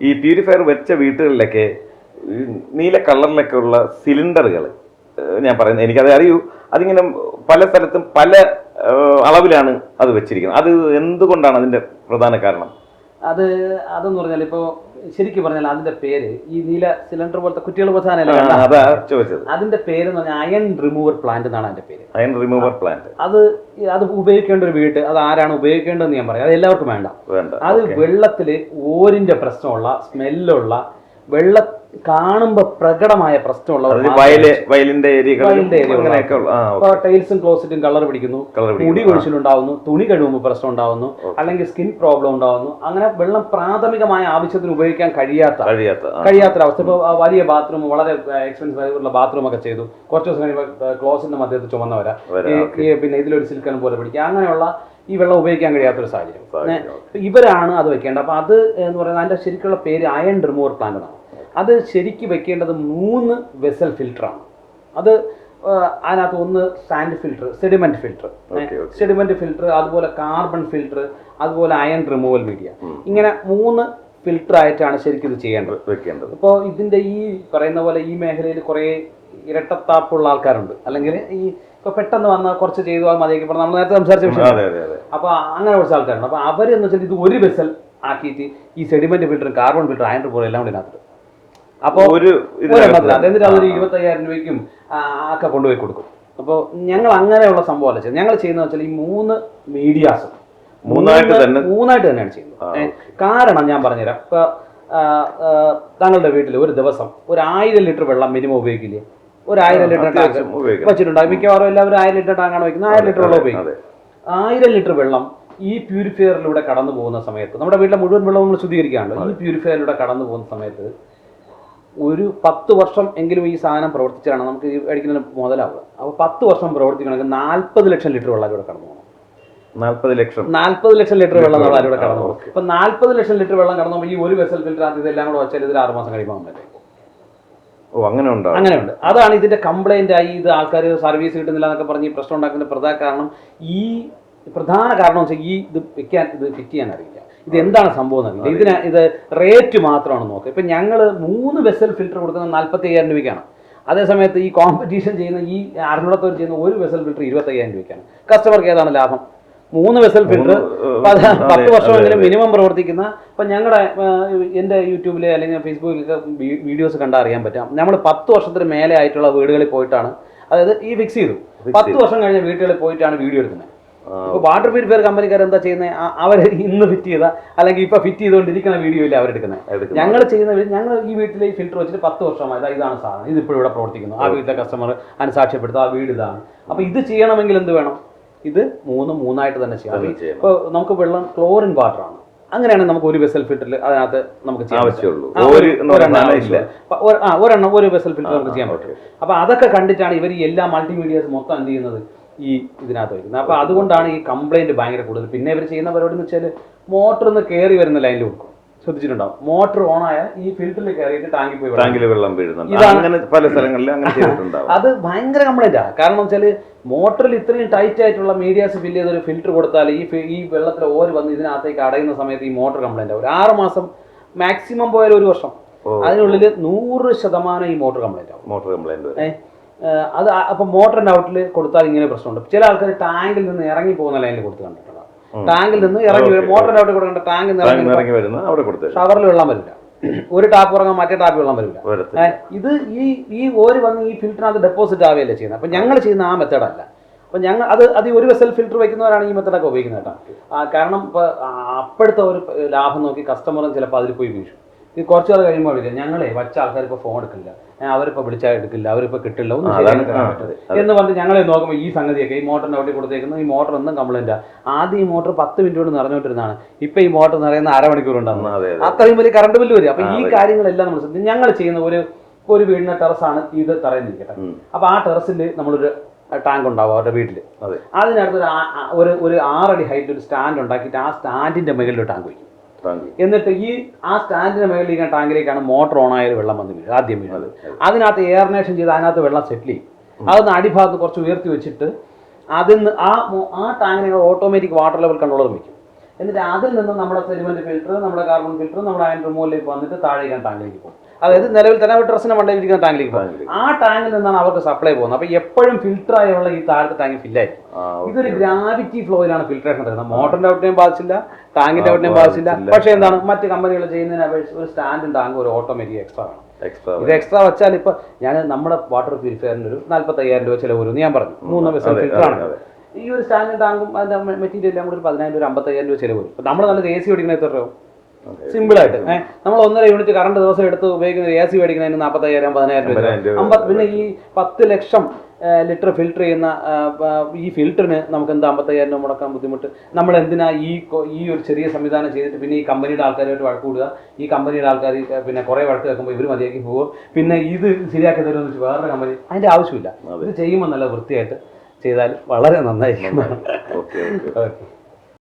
ഈ പ്യൂരിഫയർ വെച്ച വീട്ടുകളിലൊക്കെ നീല കളറിലൊക്കെ ഉള്ള സിലിണ്ടറുകൾ ഞാൻ പറയുന്നത് എനിക്കത് അറിയൂ. അതിങ്ങനെ പല സ്ഥലത്തും പല അളവിലാണ് അത് വെച്ചിരിക്കുന്നത്. അത് എന്തുകൊണ്ടാണ് അതിന്റെ പ്രധാന കാരണം? അത് അതെന്ന് പറഞ്ഞാൽ ഇപ്പോൾ ശരിക്കും പറഞ്ഞാൽ അതിന്റെ പേര് ഈ നീല സിലിണ്ടർ പോലത്തെ കുറ്റികൾ ചോദിച്ചത്. അതിന്റെ പേര് എന്ന് പറഞ്ഞാൽ അയൺ റിമൂവർ പ്ലാന്റ് എന്നാണ് അതിന്റെ പേര്. അയൺ റിമൂവർ പ്ലാന്റ് അത് അത് ഉപയോഗിക്കേണ്ട ഒരു വീട്ട് അത് ആരാണ് ഉപയോഗിക്കേണ്ടതെന്ന് ഞാൻ പറയാം. അത് എല്ലാവർക്കും വേണ്ട. വേണ്ട. അത് വെള്ളത്തിൽ ഓരിന്റെ പ്രശ്നമുള്ള സ്മെല്ലുള്ള വെള്ള കാണുമ്പോ പ്രകടമായ പ്രശ്നമുള്ള വയലിന്റെ അങ്ങനെയൊക്കെ ഉള്ള ടൈൽസും ക്ലോസറ്റും കളർ പിടിക്കുന്നു. മുടി കൊഴിച്ചിലുണ്ടാവുന്നു. തുണി കഴുകുമ്പോൾ പ്രശ്നം ഉണ്ടാവുന്നു. അല്ലെങ്കിൽ സ്കിൻ പ്രോബ്ലം ഉണ്ടാവുന്നു. അങ്ങനെ വെള്ളം പ്രാഥമികമായ ആവശ്യത്തിന് ഉപയോഗിക്കാൻ കഴിയാത്ത കഴിയാത്ത അവസ്ഥ കഴിയാത്തൊരവസ്ഥ. ഇപ്പോൾ വലിയ ബാത്റൂം വളരെ എക്സ്പെൻസീവ് ആയിട്ടുള്ള ബാത്റൂം ഒക്കെ ചെയ്തു. കുറച്ച് ദിവസം കഴിയുമ്പോൾ ക്ലോസിന്റെ മധ്യത്തിൽ ചുമന്നവരാ ഈ പിന്നെ ഇതിലൊരു സിൽക്കൻ പോലെ പിടിക്കുക അങ്ങനെയുള്ള ഈ വെള്ളം ഉപയോഗിക്കാൻ കഴിയാത്തൊരു സാഹചര്യം. ഇവരാണ് അത് വെക്കേണ്ടത്. അപ്പൊ അത് എന്ന് പറയുന്നത് അതിന്റെ ശരിക്കുള്ള പേര് അയൺ റിമൂവർ പ്ലാന്റ് എന്നാണ്. അത് ശരിക്ക് വെക്കേണ്ടത് മൂന്ന് വെസൽ ഫിൽറ്ററാണ് അത് അതിനകത്ത് ഒന്ന് sand filter sediment filter. Sediment filter അതുപോലെ കാർബൺ ഫിൽറ്റർ അതുപോലെ അയൺ റിമൂവൽ മീഡിയ ഇങ്ങനെ മൂന്ന് ഫിൽറ്റർ ആയിട്ടാണ് ശരിക്കും ഇത് ചെയ്യേണ്ടത്. വെക്കേണ്ടത്. ഇപ്പോൾ ഇതിന്റെ ഈ പറയുന്ന പോലെ ഈ മേഖലയിൽ കുറേ ഇരട്ടത്താപ്പുള്ള ആൾക്കാരുണ്ട്. അല്ലെങ്കിൽ ഈ ഇപ്പൊ പെട്ടെന്ന് വന്ന കുറച്ച് ചെയ്തു അത് മതിയൊക്കെ പറഞ്ഞ് നമ്മൾ നേരത്തെ സംസാരിച്ച വിഷയം അപ്പൊ അങ്ങനെ കുറച്ച് ആൾക്കാരുണ്ട്. അപ്പൊ അവരെന്ന് വെച്ചാൽ ഇത് ഒരു വെസൽ ആക്കിയിട്ട് ഈ sediment filter carbon filter iron പോലെ എല്ലാം കൂടി ഇതിനകത്ത് അപ്പോൾ ഒരു എന്നിട്ട് അതൊരു ഇരുപത്തയ്യായിരം രൂപയ്ക്കും ആ, ഒക്കെ കൊണ്ടുപോയി കൊടുക്കും. അപ്പോൾ ഞങ്ങൾ അങ്ങനെയുള്ള സംഭവമല്ല അല്ല ഞങ്ങൾ ചെയ്യുന്നത് വെച്ചാൽ ഈ മൂന്ന് മീഡിയാസ് മൂന്നായിട്ട് തന്നെ? മൂന്നായിട്ട് തന്നെയാണ് ചെയ്യുന്നത്. കാരണം ഞാൻ പറഞ്ഞുതരാം. ഇപ്പൊ താങ്കളുടെ വീട്ടിൽ ഒരു ദിവസം ഒരു ആയിരം ലിറ്റർ വെള്ളം മിനിമം ഉപയോഗിക്കില്ലേ? ഒരു ആയിരം ലിറ്റർ ടാങ്ക് വെച്ചിട്ടുണ്ടാകും മിക്കവാറും എല്ലാവരും ആയിരം ലിറ്റർ ടാങ്കാണ് വയ്ക്കുന്നത്. ആയിരം ലിറ്റർ വെള്ളം ഉപയോഗിക്കും. അതെ. ആയിരം ലിറ്റർ വെള്ളം ഈ പ്യൂരിഫയറിലൂടെ കടന്നു പോകുന്ന സമയത്ത് നമ്മുടെ വീട്ടിലെ മുഴുവൻ വെള്ളവും നമ്മൾ ശുദ്ധീകരിക്കുകയാണല്ലോ. ഈ പ്യൂരിഫയറിലൂടെ കടന്നു പോകുന്ന സമയത്ത് ഒരു പത്ത് വർഷം എങ്കിലും ഈ സാധനം പ്രവർത്തിച്ചാണ് നമുക്ക് ഈ അടിക്കുന്നതിന് മുതലാവുക. അപ്പോൾ പത്ത് വർഷം പ്രവർത്തിക്കണമെങ്കിൽ നാൽപ്പത് ലക്ഷം ലിറ്റർ വെള്ളം ഇവിടെ കടന്നു പോകണം. നാൽപ്പത് ലക്ഷം. നാൽപ്പത് ലക്ഷം ലിറ്റർ വെള്ളം നമ്മൾ അതിലൂടെ കടന്നു. അപ്പൊ നാൽപ്പത് ലക്ഷം ലിറ്റർ വെള്ളം കടന്നു ഈ ഒരു വെസൽ ഫിൽറ്റർ അത് ഇതെല്ലാം കൂടെ വെച്ചാൽ ഇതിൽ ആറ് മാസം കഴിയുമ്പോൾ പറ്റും ഓ അങ്ങനെ ഉണ്ടാവും അങ്ങനെയുണ്ട്. അതാണ് ഇതിന്റെ കംപ്ലൈന്റ് ആയി ഇത് ആൾക്കാർ സർവീസ് കിട്ടുന്നില്ല എന്നൊക്കെ പറഞ്ഞ് ഈ പ്രശ്നം ഉണ്ടാക്കുന്ന പ്രധാന കാരണം. ഈ പ്രധാന കാരണം വെച്ചാൽ ഈ ഇത് വെക്കാൻ ഇത് ഫിറ്റ് ചെയ്യാൻ അറിയില്ല. ഇത് എന്താണ് സംഭവം എന്നറിയില്ല ഇതിന് ഇത് റേറ്റ് മാത്രമാണ് നോക്കുക. ഇപ്പൊ ഞങ്ങൾ മൂന്ന് വെസൽ ഫിൽറ്റർ കൊടുക്കുന്നത് നാൽപ്പത്തി അയ്യായിരം രൂപയ്ക്കാണ് അതേസമയത്ത് ഈ കോമ്പറ്റീഷൻ ചെയ്യുന്ന ഈ അറുന്നൂറത്തോർ ചെയ്യുന്ന ഒരു വെസൽ ഫിൽറ്റർ ഇരുപത്തയ്യായിരം രൂപയ്ക്കാണ്. കസ്റ്റമർക്ക് ഏതാണ് ലാഭം? മൂന്ന് വെസൽ ഫിൽറ്റർ മൂന്ന്, പത്ത് വർഷമെങ്കിലും മിനിമം പ്രവർത്തിക്കുന്ന ഇപ്പം ഞങ്ങളുടെ എന്റെ യൂട്യൂബിൽ അല്ലെങ്കിൽ ഫേസ്ബുക്കിലൊക്കെ വീഡിയോസ് കണ്ടാൽ അറിയാൻ പറ്റാം. നമ്മൾ പത്ത് വർഷത്തിന് മേലെ ആയിട്ടുള്ള വീടുകളിൽ പോയിട്ടാണ് അതായത് ഈ ഫിക്സ് ചെയ്തു. പത്ത് വർഷം കഴിഞ്ഞ വീടുകളിൽ പോയിട്ടാണ് വീഡിയോ എടുക്കുന്നത്. ഇപ്പോൾ വാട്ടർ പ്യൂരിഫയർ കമ്പനിക്കാർ എന്താ ചെയ്യുന്നത് അവർ ഇന്ന് ഫിറ്റ് ചെയ്ത അല്ലെങ്കിൽ ഇപ്പൊ ഫിറ്റ് ചെയ്തുകൊണ്ടിരിക്കുന്ന വീഡിയോ ഇല്ല അവരെടുക്കുന്നത്. ഞങ്ങൾ ചെയ്യുന്ന ഞങ്ങൾ ഈ വീട്ടിലെ ഈ ഫിൽറ്റർ വെച്ചിട്ട് പത്ത് വർഷമായി. ഇതാ ഇതാണ് സാധനം. ഇത് ഇപ്പോഴും ഇവിടെ പ്രവർത്തിക്കുന്നു. ആ വീട്ടിലെ കസ്റ്റമർ അനുസാക്ഷ്യപ്പെടുത്തുക ആ വീട് ഇതാണ്. അപ്പൊ ഇത് ചെയ്യണമെങ്കിൽ എന്ത് വേണം? ഇത് മൂന്ന് മൂന്നായിട്ട് തന്നെ ചെയ്യാം. ഇപ്പോൾ നമുക്ക് വെള്ളം ക്ലോറിൻ വാട്ടർ ആണ്. അങ്ങനെയാണെങ്കിൽ നമുക്ക് ഒരു വെസൽ ഫിൽറ്ററിൽ അതിനകത്ത് നമുക്ക്. ആവശ്യമുള്ളൂ. ഒരെണ്ണം. ഒരു- വെസൽ ഫിൽറ്റർ നമുക്ക് ചെയ്യാൻ പറ്റും. അപ്പൊ അതൊക്കെ കണ്ടിട്ടാണ് ഇവർ ഈ എല്ലാ മൾട്ടിമീഡിയാസ് മൊത്തം എന്ത് ചെയ്യുന്നത്? ഈ ഇതിനകത്ത് വയ്ക്കുന്നത് അപ്പൊ അതുകൊണ്ടാണ് ഈ കംപ്ലൈന്റ് ഭയങ്കര കൂടുതൽ. പിന്നെ ഇവർ ചെയ്യുന്ന പരിപാടി എന്ന് വെച്ചാൽ മോട്ടറിൽ നിന്ന് കയറി വരുന്ന ലൈനിൽ കൊടുക്കും. ശ്രദ്ധിച്ചിട്ടുണ്ടാവും. മോട്ടർ ഓൺ ആയാൽ ഈ ഫിൽറ്ററിൽ കയറിയിട്ട് ടാങ്കിൽ പോയി ടാങ്കിൽ വെള്ളം വീഴുന്നുണ്ട്. അങ്ങനെ പല സ്ഥലങ്ങളിൽ അങ്ങനെ ചെയ്തിട്ടുണ്ടാവും. അത് ഭയങ്കര കംപ്ലൈന്റാ കാരണം വെച്ചാൽ മോട്ടറിൽ ഇത്രയും ടൈറ്റ് ആയിട്ടുള്ള മീഡിയാസ് ഫില്ല് ചെയ്തൊരു ഫിൽറ്റർ കൊടുത്താൽ ഈ ഈ വെള്ളത്തിൽ ഓര് വന്ന് ഇതിനകത്തേക്ക് അടയുന്ന സമയത്ത് ഈ മോട്ടർ കംപ്ലൈന്റ് ആവും. ഒരു ആറ് മാസം മാക്സിമം പോയാൽ ഒരു വർഷം. അതിനുള്ളിൽ നൂറ് ശതമാനം ഈ മോട്ടർ കംപ്ലൈന്റ് ആവും. മോട്ടർ ഏ, അത് അപ്പോൾ അപ്പൊ മോട്ടറിന്റെ ഔട്ടിൽ കൊടുത്താൽ ഇങ്ങനെ പ്രശ്നമുണ്ട്. ചില ആൾക്കാർ ടാങ്കിൽ നിന്ന് ഇറങ്ങി പോകുന്ന ലൈനിൽ കൊടുത്ത് കണ്ടിട്ടുണ്ട്. ടാങ്കിൽ നിന്ന് ഇറങ്ങി വരും. മോട്ടറിന്റെ അവിടെ കൊടുക്കേണ്ട ടാങ്കിൽ നിന്ന് ഇറങ്ങി വരുന്ന അവിടെ കൊടുത്തു ഷവറിൽ വെള്ളം വരില്ല. ഒരു ടാപ്പ് ഇറങ്ങാൻ മറ്റേ ടാപ്പ് വെള്ളം വരില്ല. ഇത് ഈ ഈ ഓര് വന്ന് ഈ ഫിൽറ്ററിനകത്ത് ഡെപ്പോസിറ്റ് ആവുകയല്ലേ ചെയ്യുന്നത്? അപ്പം ഞങ്ങൾ ചെയ്യുന്ന ആ മെത്തേഡ് അല്ല. അപ്പം ഞങ്ങൾ അത് അത് ഒരു വെസൽ ഫിൽറ്റർ വയ്ക്കുന്നവരാണ് ഈ മെത്തേഡൊക്കെ ഉപയോഗിക്കുന്നത് കേട്ടോ. കാരണം ഇപ്പോൾ അപ്പോഴത്തെ ഒരു ലാഭം നോക്കി കസ്റ്റമറും ചിലപ്പോൾ അതിൽ പോയി വീഴും. ഇത് കുറച്ച് നാൾ കഴിയുമ്പോൾ വിളിക്കാം ഞങ്ങളെ വച്ച ആൾക്കാർ ഇപ്പോൾ ഫോൺ എടുക്കില്ല അവരിപ്പോ അവരിപ്പോൾ വിളിച്ചാൽ എടുക്കില്ല. അവരിപ്പോൾ കിട്ടില്ല. ഒന്നും ശരിയാക്കാൻ പറ്റില്ല എന്ന് പറഞ്ഞ് ഞങ്ങളെ നോക്കുമ്പോൾ ഈ സംഗതിയൊക്കെ ഈ മോട്ടറിന്റെ അവിടെ കൊടുത്തേക്കുന്നത്. ഈ മോട്ടർ ഒന്നും കംപ്ലൈന്റാ ആദ്യം ഈ മോട്ടർ പത്ത് മിനിറ്റ് കൊണ്ട് നിറഞ്ഞുകൊണ്ടിരുന്നതാണ്. ഇപ്പം ഈ മോട്ടർ നിറയുന്ന അരമണിക്കൂർ ഉണ്ടാകുന്നത് അതെ അതെ. അത്രയും വലിയ കറണ്ട് ബില്ല് വരും. അപ്പൊ ഈ കാര്യങ്ങളെല്ലാം നമ്മൾ ശ്രദ്ധിക്കും. ഞങ്ങൾ ചെയ്യുന്ന ഒരു ഒരു വീടിന്റെ ടെറസാണ് ഇത് തറയുന്നിരിക്കട്ടെ അപ്പോൾ അപ്പൊ ആ ടെറസിൽ നമ്മളൊരു ടാങ്ക് ഉണ്ടാവും അവരുടെ വീട്ടിൽ അതെ. അതിനടുത്ത് ഒരു ഒരു ആറടി ഹൈറ്റ് ഒരു സ്റ്റാൻഡ് ഉണ്ടാക്കിയിട്ട് ആ സ്റ്റാൻഡിന്റെ മുകളിൽ ടാങ്ക് വയ്ക്കും എന്നിട്ട് ഈ ആ സ്റ്റാൻഡിന് മേളിൽ ഇങ്ങനെ ടാങ്കിലേക്കാണ് മോട്ടർ ഓൺ ആയത് വെള്ളം വന്ന് വീഴുന്നത് ആദ്യം വീഴുന്നത്. അതിനകത്ത് എയർനേഷൻ ചെയ്ത് അതിനകത്ത് വെള്ളം സെറ്റിൽ ചെയ്യും. അതൊന്ന് അടിഭാഗത്ത് കുറച്ച് ഉയർത്തി വെച്ചിട്ട് അതിൽ നിന്ന് ആ ആ ടാങ്കിനെ ഓട്ടോമാറ്റിക് വാട്ടർ ലെവൽ കൺട്രോളർ വയ്ക്കും എന്നിട്ട് അതിൽ നിന്ന് നമ്മുടെ സെലിമെന്റ് ഫിൽറ്റർ നമ്മുടെ കാർബൺ ഫിൽറ്റർ നമ്മുടെ അയൺ റിമൂവലിലേക്ക് വന്നിട്ട് താഴേക്കാൻ ടാങ്കിലേക്ക് പോകും. അതായത് നിലവിൽ തന്നെ ഡ്രസ്സിന് മണ്ടയിൽ ഇരിക്കുന്ന ടാങ്കിലേക്ക് ആ ടാങ്കിൽ നിന്നാണ് അവർക്ക് സപ്ലൈ പോകുന്നത്. അപ്പൊ എപ്പോഴും ഫിൽറ്റർ ആയുള്ള ഈ താഴത്തെ ടാങ്ക് ഫില്ലായിരിക്കും ഇതൊരു ഗ്രാവിറ്റി ഫ്ലോയിലാണ് ഫിൽട്രേഷൻ നടക്കുന്നത്. മോട്ടറിന്റെ ഔട്ടിനെയും ബാധിച്ചില്ല ടാങ്കിന്റെ അവിടെയും ഔട്ടിനെയും ബാധിച്ചില്ല. പക്ഷെ എന്താണ് മറ്റ് കമ്പനികൾ ചെയ്യുന്നതിന് അപേക്ഷിച്ച് ഒരു സ്റ്റാൻഡും ടാങ്കും ഒരു ഓട്ടോമാറ്റിക് എക്സ്ട്രാ വേണം. എക്സ്ട്രാ ഇത് എക്സ്ട്രാ വെച്ചാൽ ഇപ്പൊ ഞാൻ നമ്മുടെ വാട്ടർ പ്യൂരിഫയറിന് ഒരു നാല്പത്തി അയ്യായിരം രൂപ ചിലവ് വരും. ഞാൻ പറഞ്ഞു. മൂന്ന് ബസ് ഫിൽറ്ററാണ് ആണ് ഈ ഒരു സ്റ്റാൻഡും ടാങ്കും അതിന്റെ മെറ്റീരിയൽ എല്ലാം കൂടി ഒരു പതിനായിരം രൂപ അമ്പത്തയ്യായിരം രൂപ ചിലവ് വരും. നമ്മൾ നല്ല എ സി ഓടിക്കുന്ന എത്ര രൂപ സിമ്പിൾ ആയിട്ട്. നമ്മൾ ഒന്നര യൂണിറ്റ് കറണ്ട് ദിവസം എടുത്ത് ഉപയോഗിക്കുന്ന എ സി മേടിക്കുന്നതിന് നാൽപ്പത്തയ്യായിരം പതിനായിരം രൂപ. അമ്പത് പിന്നെ ഈ പത്ത് ലക്ഷം ലിറ്റർ ഫിൽട്ടർ ചെയ്യുന്ന ഈ ഫിൽറ്ററിന് നമുക്ക് എന്താ അമ്പത്തയ്യായിരം രൂപ മുടക്കാൻ ബുദ്ധിമുട്ട്? നമ്മൾ എന്തിനാ ഈ ഈ ഒരു ചെറിയ സംവിധാനം ചെയ്തിട്ട് പിന്നെ ഈ കമ്പനിയുടെ ആൾക്കാരുമായിട്ട് വഴക്ക് കൂടുക? ഈ കമ്പനിയുടെ ആൾക്കാർ പിന്നെ കുറേ വഴക്ക് കേൾക്കുമ്പോൾ ഇവർ മതിയാക്കി പോകും. പിന്നെ ഇത് ശരിയാക്കി തരുമെന്ന് വെച്ചാൽ വേറൊരു കമ്പനി അതിന്റെ ആവശ്യമില്ല. ഇത് ചെയ്യുമ്പോൾ നല്ല വൃത്തിയായിട്ട് ചെയ്താൽ വളരെ നന്നായിരിക്കും. ഓക്കെ.